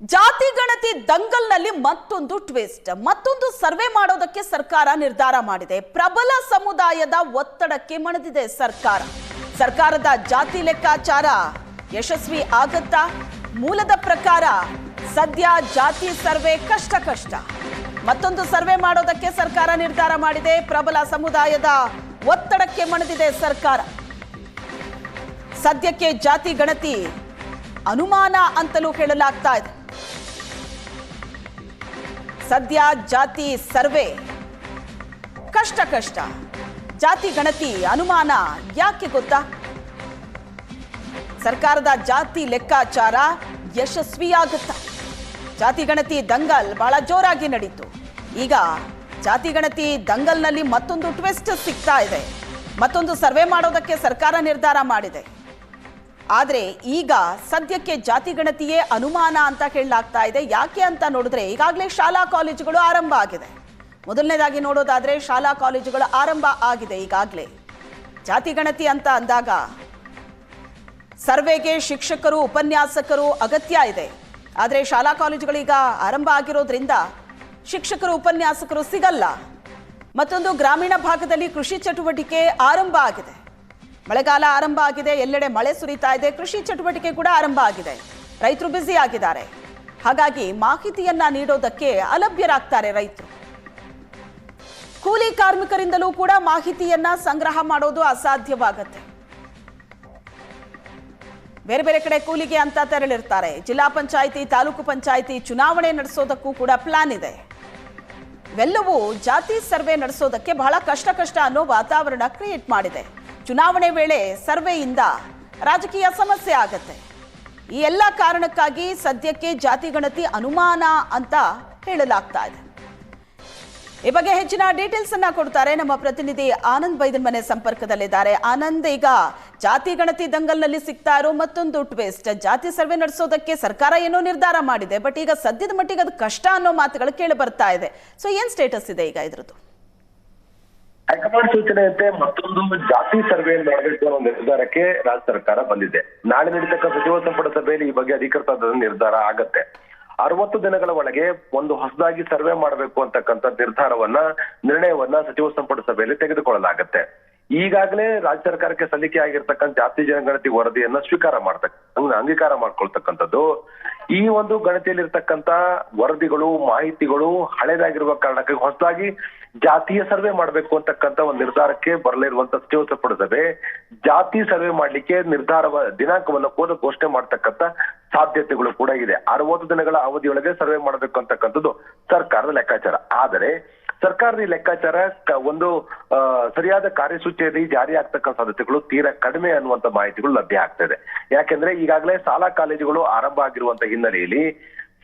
ಜಾತಿ ಗಣತಿ ದಂಗಲ್ನಲ್ಲಿ ಮತ್ತೊಂದು ಟ್ವಿಸ್ಟ್ ಮತ್ತೊಂದು ಸರ್ವೆ ಮಾಡೋದಕ್ಕೆ ಸರ್ಕಾರ ನಿರ್ಧಾರ ಮಾಡಿದೆ. ಪ್ರಬಲ ಸಮುದಾಯದ ಒತ್ತಡಕ್ಕೆ ಮಣಿದಿದೆ ಸರ್ಕಾರ. ಸರ್ಕಾರದ ಜಾತಿ ಲೆಕ್ಕಾಚಾರ ಯಶಸ್ವಿ ಆಗತ್ತಾ? ಮೂಲದ ಪ್ರಕಾರ ಸದ್ಯ ಜಾತಿ ಸರ್ವೆ ಕಷ್ಟ ಕಷ್ಟ. ಮತ್ತೊಂದು ಸರ್ವೆ ಮಾಡೋದಕ್ಕೆ ಸರ್ಕಾರ ನಿರ್ಧಾರ ಮಾಡಿದೆ. ಪ್ರಬಲ ಸಮುದಾಯದ ಒತ್ತಡಕ್ಕೆ ಮಣಿದಿದೆ ಸರ್ಕಾರ. ಸದ್ಯಕ್ಕೆ ಜಾತಿ ಗಣತಿ ಅನುಮಾನ ಅಂತಲೂ ಹೇಳಲಾಗ್ತಾ ಇದೆ. ಸದ್ಯ ಜಾತಿ ಸರ್ವೆ. ಕಷ್ಟ ಕಷ್ಟ. ಜಾತಿ ಗಣತಿ ಅನುಮಾನ ಯಾಕೆ ಗೊತ್ತಾ? ಸರ್ಕಾರದ ಜಾತಿ ಲೆಕ್ಕಾಚಾರ ಯಶಸ್ವಿಯಾಗುತ್ತಾ? ಜಾತಿ ಗಣತಿ ದಂಗಲ್ ಬಹಳ ಜೋರಾಗಿ ನಡೀತು. ಈಗ ಜಾತಿ ಗಣತಿ ದಂಗಲ್ನಲ್ಲಿ ಮತ್ತೊಂದು ಟ್ವಿಸ್ಟ್ ಸಿಗ್ತಾ ಇದೆ. ಮತ್ತೊಂದು ಸರ್ವೆ ಮಾಡೋದಕ್ಕೆ ಸರ್ಕಾರ ನಿರ್ಧಾರ ಮಾಡಿದೆ. ಆದರೆ ಈಗ ಸದ್ಯಕ್ಕೆ ಜಾತಿ ಗಣತಿಯೇ ಅನುಮಾನ ಅಂತ ಹೇಳಲಾಗ್ತಾ ಇದೆ. ಯಾಕೆ ಅಂತ ನೋಡಿದ್ರೆ ಈಗಾಗಲೇ ಶಾಲಾ ಕಾಲೇಜುಗಳು ಆರಂಭ ಆಗಿದೆ. ಮೊದಲನೇದಾಗಿ ನೋಡೋದಾದ್ರೆ ಶಾಲಾ ಕಾಲೇಜುಗಳು ಆರಂಭ ಆಗಿದೆ ಈಗಾಗಲೇ. ಜಾತಿ ಗಣತಿ ಅಂತ ಅಂದಾಗ ಸರ್ವೆಗೆ ಶಿಕ್ಷಕರು, ಉಪನ್ಯಾಸಕರು ಅಗತ್ಯ ಇದೆ. ಆದರೆ ಶಾಲಾ ಕಾಲೇಜುಗಳೀಗ ಆರಂಭ ಆಗಿರೋದ್ರಿಂದ ಶಿಕ್ಷಕರು, ಉಪನ್ಯಾಸಕರು ಸಿಗಲ್ಲ. ಮತ್ತೊಂದು ಗ್ರಾಮೀಣ ಭಾಗದಲ್ಲಿ ಕೃಷಿ ಚಟುವಟಿಕೆ ಆರಂಭ ಆಗಿದೆ. ಮಳೆಗಾಲ ಆರಂಭ ಆಗಿದೆ, ಎಲ್ಲೆಡೆ ಮಳೆ ಸುರಿತಾ ಇದೆ, ಕೃಷಿ ಚಟುವಟಿಕೆ ಕೂಡ ಆರಂಭ ಆಗಿದೆ. ರೈತರು ಬ್ಯುಸಿ ಆಗಿದ್ದಾರೆ ಹಾಗಾಗಿ ಮಾಹಿತಿಯನ್ನ ನೀಡೋದಕ್ಕೆ ಅಲಭ್ಯರಾಗ್ತಾರೆ ರೈತರು. ಕೂಲಿ ಕಾರ್ಮಿಕರಿಂದಲೂ ಕೂಡ ಮಾಹಿತಿಯನ್ನ ಸಂಗ್ರಹ ಮಾಡೋದು ಅಸಾಧ್ಯವಾಗತ್ತೆ. ಬೇರೆ ಬೇರೆ ಕಡೆ ಕೂಲಿಗೆ ಅಂತ ತೆರಳಿರ್ತಾರೆ. ಜಿಲ್ಲಾ ಪಂಚಾಯಿತಿ, ತಾಲೂಕು ಪಂಚಾಯಿತಿ ಚುನಾವಣೆ ನಡೆಸೋದಕ್ಕೂ ಕೂಡ ಪ್ಲಾನ್ ಇದೆ. ಇವೆಲ್ಲವೂ ಜಾತಿ ಸರ್ವೆ ನಡೆಸೋದಕ್ಕೆ ಬಹಳ ಕಷ್ಟ ಕಷ್ಟ ಅನ್ನೋ ವಾತಾವರಣ ಕ್ರಿಯೇಟ್ ಮಾಡಿದೆ. ಚುನಾವಣೆ ವೇಳೆ ಸರ್ವೆಯಿಂದ ರಾಜಕೀಯ ಸಮಸ್ಯೆ ಆಗತ್ತೆ. ಈ ಎಲ್ಲ ಕಾರಣಕ್ಕಾಗಿ ಸದ್ಯಕ್ಕೆ ಜಾತಿ ಗಣತಿ ಅನುಮಾನ ಅಂತ ಹೇಳಲಾಗ್ತಾ ಇದೆ. ಈ ಬಗ್ಗೆ ಹೆಚ್ಚಿನ ಡೀಟೇಲ್ಸ್ ಅನ್ನ ಕೊಡ್ತಾರೆ ನಮ್ಮ ಪ್ರತಿನಿಧಿ ಆನಂದ್ ಬೈದನ್ ಮನೆ ಸಂಪರ್ಕದಲ್ಲಿದ್ದಾರೆ. ಆನಂದ್, ಈಗ ಜಾತಿ ಗಣತಿ ದಂಗಲ್ನಲ್ಲಿ ಸಿಗ್ತಾ ಇರೋ ಮತ್ತೊಂದು ಟ್ವಿಸ್ಟ್ ಜಾತಿ ಸರ್ವೆ ನಡೆಸೋದಕ್ಕೆ ಸರ್ಕಾರ ಏನೋ ನಿರ್ಧಾರ ಮಾಡಿದೆ ಬಟ್ ಈಗ ಸದ್ಯದ ಮಟ್ಟಿಗೆ ಅದು ಕಷ್ಟ ಅನ್ನೋ ಮಾತುಗಳು ಕೇಳಿ ಬರ್ತಾ ಇದೆ. ಸೊ ಏನ್ ಸ್ಟೇಟಸ್ ಇದೆ ಈಗ ಇದ್ರದ್ದು? ಹೈಕಮಾಂಡ್ ಸೂಚನೆಯಂತೆ ಮತ್ತೊಂದು ಜಾತಿ ಸರ್ವೆ ಮಾಡಬೇಕು ಅನ್ನೋ ನಿರ್ಧಾರಕ್ಕೆ ರಾಜ್ಯ ಸರ್ಕಾರ ಬಂದಿದೆ. ನಾಳೆ ನಡೀತಕ್ಕ ಸಚಿವ ಸಂಪುಟ ಸಭೆಯಲ್ಲಿ ಈ ಬಗ್ಗೆ ಅಧಿಕೃತ ನಿರ್ಧಾರ ಆಗತ್ತೆ. ಅರವತ್ತು ದಿನಗಳ ಒಳಗೆ ಒಂದು ಹೊಸದಾಗಿ ಸರ್ವೆ ಮಾಡಬೇಕು ಅಂತಕ್ಕಂಥ ನಿರ್ಧಾರವನ್ನ, ನಿರ್ಣಯವನ್ನ ಸಚಿವ ಸಂಪುಟ ಸಭೆಯಲ್ಲಿ ತೆಗೆದುಕೊಳ್ಳಲಾಗತ್ತೆ. ಈಗಾಗಲೇ ರಾಜ್ಯ ಸರ್ಕಾರಕ್ಕೆ ಸಲ್ಲಿಕೆ ಆಗಿರ್ತಕ್ಕಂಥ ಜಾತಿ ಜನಗಣತಿ ವರದಿಯನ್ನ ಸ್ವೀಕಾರ ಮಾಡ್ತಕ್ಕ ಅಂಗೀಕಾರ ಮಾಡ್ಕೊಳ್ತಕ್ಕಂಥದ್ದು. ಈ ಒಂದು ಗಣತಿಯಲ್ಲಿರ್ತಕ್ಕಂಥ ವರದಿಗಳು, ಮಾಹಿತಿಗಳು ಹಳೆದಾಗಿರುವ ಕಾರಣಕ್ಕೆ ಹೊಸದಾಗಿ ಜಾತಿಯ ಸರ್ವೆ ಮಾಡಬೇಕು ಅಂತಕ್ಕಂಥ ಒಂದು ನಿರ್ಧಾರಕ್ಕೆ ಬರಲಿರುವಂತ ಸಚಿವ ಸಂಪುಟ ಸಭೆ ಜಾತಿ ಸರ್ವೆ ಮಾಡ್ಲಿಕ್ಕೆ ನಿರ್ಧಾರವ, ದಿನಾಂಕವನ್ನು ಕೂಡ ಘೋಷಣೆ ಮಾಡ್ತಕ್ಕಂಥ ಸಾಧ್ಯತೆಗಳು ಕೂಡ ಇದೆ. ಅರವತ್ತು ದಿನಗಳ ಅವಧಿಯೊಳಗೆ ಸರ್ವೆ ಮಾಡಬೇಕು ಅಂತಕ್ಕಂಥದ್ದು ಸರ್ಕಾರದ ಲೆಕ್ಕಾಚಾರ. ಆದರೆ ಸರ್ಕಾರದ ಲೆಕ್ಕಾಚಾರ ಒಂದು ಸರಿಯಾದ ಕಾರ್ಯಸೂಚಿಯಲ್ಲಿ ಜಾರಿ ಆಗ್ತಕ್ಕಂಥ ಸಾಧ್ಯತೆಗಳು ತೀರಾ ಕಡಿಮೆ ಅನ್ನುವಂತ ಮಾಹಿತಿಗಳು ಲಭ್ಯ ಆಗ್ತದೆ ಯಾಕೆಂದ್ರೆ ಈಗಾಗಲೇ ಶಾಲಾ ಕಾಲೇಜುಗಳು ಆರಂಭ ಆಗಿರುವಂತ ಹಿನ್ನೆಲೆಯಲ್ಲಿ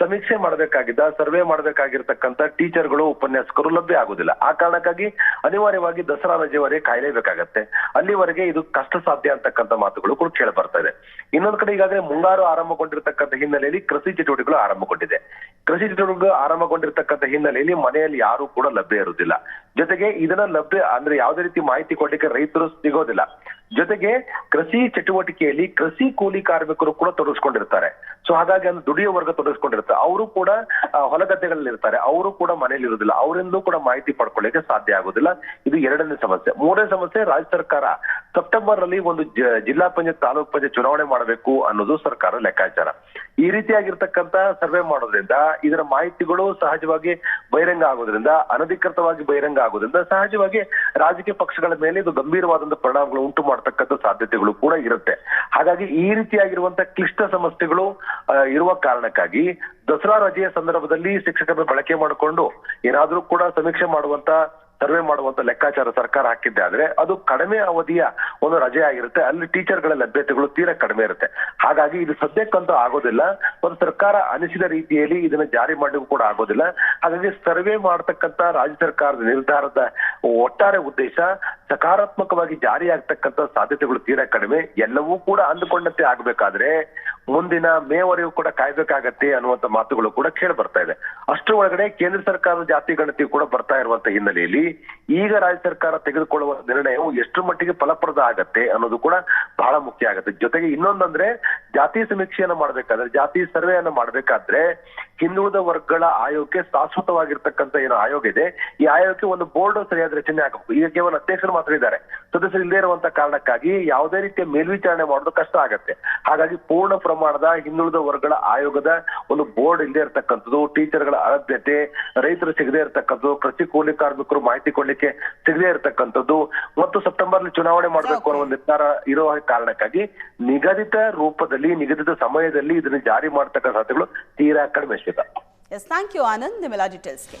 ಸಮೀಕ್ಷೆ ಮಾಡಬೇಕಾಗಿದ್ದ, ಸರ್ವೆ ಮಾಡಬೇಕಾಗಿರ್ತಕ್ಕಂಥ ಟೀಚರ್ಗಳು, ಉಪನ್ಯಾಸಕರು ಲಭ್ಯ ಆಗುದಿಲ್ಲ. ಆ ಕಾರಣಕ್ಕಾಗಿ ಅನಿವಾರ್ಯವಾಗಿ ದಸರಾ ರಜೆವರೆಗೆ ಕಾಯಲೇಬೇಕಾಗತ್ತೆ ಅಲ್ಲಿವರೆಗೆ ಇದು ಕಷ್ಟ ಸಾಧ್ಯ ಅಂತಕ್ಕಂಥ ಮಾತುಗಳು ಕೂಡ ಕೇಳಿ ಬರ್ತಾ ಇದೆ. ಇನ್ನೊಂದು ಕಡೆ ಈಗಾಗಲೇ ಮುಂಗಾರು ಆರಂಭಗೊಂಡಿರ್ತಕ್ಕಂಥ ಹಿನ್ನೆಲೆಯಲ್ಲಿ ಕೃಷಿ ಚಟುವಟಿಕೆಗಳು ಆರಂಭಗೊಂಡಿದೆ. ಕೃಷಿ ಚಟುವಟಿಕೆಗಳು ಆರಂಭಗೊಂಡಿರ್ತಕ್ಕಂಥ ಹಿನ್ನೆಲೆಯಲ್ಲಿ ಮನೆಯಲ್ಲಿ ಯಾರು ಕೂಡ ಲಭ್ಯ ಇರುವುದಿಲ್ಲ. ಜೊತೆಗೆ ಇದನ್ನ ಲಭ್ಯ, ಅಂದ್ರೆ ಯಾವುದೇ ರೀತಿ ಮಾಹಿತಿ ಕೊಡ್ಲಿಕ್ಕೆ ರೈತರು ಸಿಗೋದಿಲ್ಲ. ಜೊತೆಗೆ ಕೃಷಿ ಚಟುವಟಿಕೆಯಲ್ಲಿ ಕೃಷಿ ಕೂಲಿ ಕಾರ್ಮಿಕರು ಕೂಡ ತೊಡಗಿಸ್ಕೊಂಡಿರ್ತಾರೆ. ಸೊ ಹಾಗಾಗಿ ಅಂದ್ರೆ ದುಡಿಯೋ ವರ್ಗ ತೊಡಗಿಸ್ಕೊಂಡಿರ್ತಾರೆ ಅವರು ಕೂಡ ಹೊಲ ಇರ್ತಾರೆ ಅವರು ಕೂಡ ಮನೆಯಲ್ಲಿ ಇರುವುದಿಲ್ಲ. ಅವರಿಂದಲೂ ಕೂಡ ಮಾಹಿತಿ ಪಡ್ಕೊಳ್ಳಿಕ್ಕೆ ಸಾಧ್ಯ ಆಗುದಿಲ್ಲ ಇದು ಎರಡನೇ ಸಮಸ್ಯೆ. ಮೂರನೇ ಸಮಸ್ಯೆ, ರಾಜ್ಯ ಸರ್ಕಾರ ಸೆಪ್ಟೆಂಬರ್ನಲ್ಲಿ ಒಂದು ಜಿಲ್ಲಾ ಪಂಚಾಯತ್, ತಾಲೂಕ್ ಪಂಚಾಯತ್ ಚುನಾವಣೆ ಮಾಡಬೇಕು ಅನ್ನೋದು ಸರ್ಕಾರ ಲೆಕ್ಕಾಚಾರ. ಈ ರೀತಿಯಾಗಿರ್ತಕ್ಕಂತ ಸರ್ವೆ ಮಾಡೋದ್ರಿಂದ ಇದರ ಮಾಹಿತಿಗಳು ಸಹಜವಾಗಿ ಬಹಿರಂಗ ಆಗೋದ್ರಿಂದ ಅನಧಿಕೃತವಾಗಿ ಬಹಿರಂಗ ಆಗೋದ್ರಿಂದ ಸಹಜವಾಗಿ ರಾಜಕೀಯ ಪಕ್ಷಗಳ ಮೇಲೆ ಇದು ಗಂಭೀರವಾದಂತಹ ಪರಿಣಾಮಗಳು ಉಂಟು ಮಾಡತಕ್ಕಂಥ ಸಾಧ್ಯತೆಗಳು ಕೂಡ ಇರುತ್ತೆ. ಹಾಗಾಗಿ ಈ ರೀತಿಯಾಗಿರುವಂತಹ ಕ್ಲಿಷ್ಟ ಸಮಸ್ಯೆಗಳು ಇರುವ ಕಾರಣಕ್ಕಾಗಿ ದಸರಾ ರಜೆಯ ಸಂದರ್ಭದಲ್ಲಿ ಶಿಕ್ಷಕರನ್ನು ಬಳಕೆ ಮಾಡಿಕೊಂಡು ಏನಾದ್ರೂ ಕೂಡ ಸಮೀಕ್ಷೆ ಮಾಡುವಂತ ಸರ್ವೆ ಮಾಡುವಂತ ಲೆಕ್ಕಾಚಾರ ಸರ್ಕಾರ ಹಾಕಿದ್ದೆ ಆದ್ರೆ ಅದು ಕಡಿಮೆ ಅವಧಿಯ ಒಂದು ರಜೆ ಆಗಿರುತ್ತೆ. ಅಲ್ಲಿ ಟೀಚರ್ಗಳ ಲಭ್ಯತೆಗಳು ತೀರಾ ಕಡಿಮೆ ಇರುತ್ತೆ. ಹಾಗಾಗಿ ಇದು ಸದ್ಯಕ್ಕಂತೂ ಆಗೋದಿಲ್ಲ. ಒಂದು ಸರ್ಕಾರ ಅನಿಸಿದ ರೀತಿಯಲ್ಲಿ ಇದನ್ನ ಜಾರಿ ಮಾಡಲಿಕ್ಕೂ ಕೂಡ ಆಗೋದಿಲ್ಲ. ಹಾಗಾಗಿ ಸರ್ವೆ ಮಾಡತಕ್ಕಂತ ರಾಜ್ಯ ಸರ್ಕಾರದ ನಿರ್ಧಾರದ ಒಟ್ಟಾರೆ ಉದ್ದೇಶ ಸಕಾರಾತ್ಮಕವಾಗಿ ಜಾರಿ ಸಾಧ್ಯತೆಗಳು ತೀರಾ ಕಡಿಮೆ. ಎಲ್ಲವೂ ಕೂಡ ಅಂದುಕೊಂಡಂತೆ ಆಗ್ಬೇಕಾದ್ರೆ ಮುಂದಿನ ಮೇವರೆಗೂ ಕೂಡ ಕಾಯ್ಬೇಕಾಗತ್ತೆ ಅನ್ನುವಂತ ಮಾತುಗಳು ಕೂಡ ಕೇಳಿ ಬರ್ತಾ ಇದೆ. ಅಷ್ಟು ಒಳಗಡೆ ಕೇಂದ್ರ ಸರ್ಕಾರದ ಜಾತಿ ಗಣತಿ ಕೂಡ ಬರ್ತಾ ಇರುವಂತ ಹಿನ್ನೆಲೆಯಲ್ಲಿ ಈಗ ರಾಜ್ಯ ಸರ್ಕಾರ ತೆಗೆದುಕೊಳ್ಳುವ ನಿರ್ಣಯವು ಎಷ್ಟು ಮಟ್ಟಿಗೆ ಫಲಪ್ರದ ಆಗತ್ತೆ ಅನ್ನೋದು ಕೂಡ ಬಹಳ ಮುಖ್ಯ ಆಗುತ್ತೆ. ಜೊತೆಗೆ ಇನ್ನೊಂದಂದ್ರೆ ಜಾತಿ ಸಮೀಕ್ಷೆಯನ್ನ ಮಾಡ್ಬೇಕಾದ್ರೆ, ಜಾತಿ ಸರ್ವೆಯನ್ನು ಮಾಡ್ಬೇಕಾದ್ರೆ ಹಿಂದುಳಿದ ವರ್ಗಗಳ ಆಯೋಗಕ್ಕೆ ಶಾಶ್ವತವಾಗಿರ್ತಕ್ಕಂಥ ಏನು ಆಯೋಗ ಇದೆ. ಈ ಆಯೋಗಕ್ಕೆ ಒಂದು ಬೋರ್ಡ್ ಸರಿಯಾದ ರಚನೆ ಆಗಬೇಕು. ಈಗ ಕೇವಲ ಅಧ್ಯಕ್ಷರು ಮಾತ್ರ ಇದ್ದಾರೆ. ಸದಸ್ಯರು ಇಲ್ಲದೆ ಇರುವಂತ ಕಾರಣಕ್ಕಾಗಿ ಯಾವುದೇ ರೀತಿಯ ಮೇಲ್ವಿಚಾರಣೆ ಮಾಡೋದು ಕಷ್ಟ ಆಗತ್ತೆ. ಹಾಗಾಗಿ ಪೂರ್ಣ ಪ್ರಮಾಣದ ಹಿಂದುಳಿದ ವರ್ಗಗಳ ಆಯೋಗದ ಒಂದು ಬೋರ್ಡ್ ಇಲ್ಲದೆ ಇರತಕ್ಕಂಥದ್ದು ಟೀಚರ್ಗಳ ಅಲಭ್ಯತೆ ರೈತರು ಸಿಗದೆ ಇರತಕ್ಕಂಥದ್ದು ಕೃಷಿ ಕೂಲಿ ಕಾರ್ಮಿಕರು ಮಾಹಿತಿ ಕೊಡ್ಲಿಕ್ಕೆ ಸಿಗದೆ ಇರತಕ್ಕಂಥದ್ದು. ಮತ್ತು ಸೆಪ್ಟೆಂಬರ್ ಚುನಾವಣೆ ಮಾಡಬೇಕು ಅನ್ನೋ ಒಂದು ನಿರ್ಧಾರ ಇರುವ ಕಾರಣಕ್ಕಾಗಿ ನಿಗದಿತ ರೂಪದಲ್ಲಿ ನಿಗದಿತ ಸಮಯದಲ್ಲಿ ಇದನ್ನು ಜಾರಿ ಮಾಡತಕ್ಕ ಸಾಧ್ಯತೆಗಳು ತೀರಾ ಕಡಿಮೆ Shweta yes thank you Anand ನಿಮ್ಮೆಲ್ಲ ಡೀಟೇಲ್ಸ್ಗೆ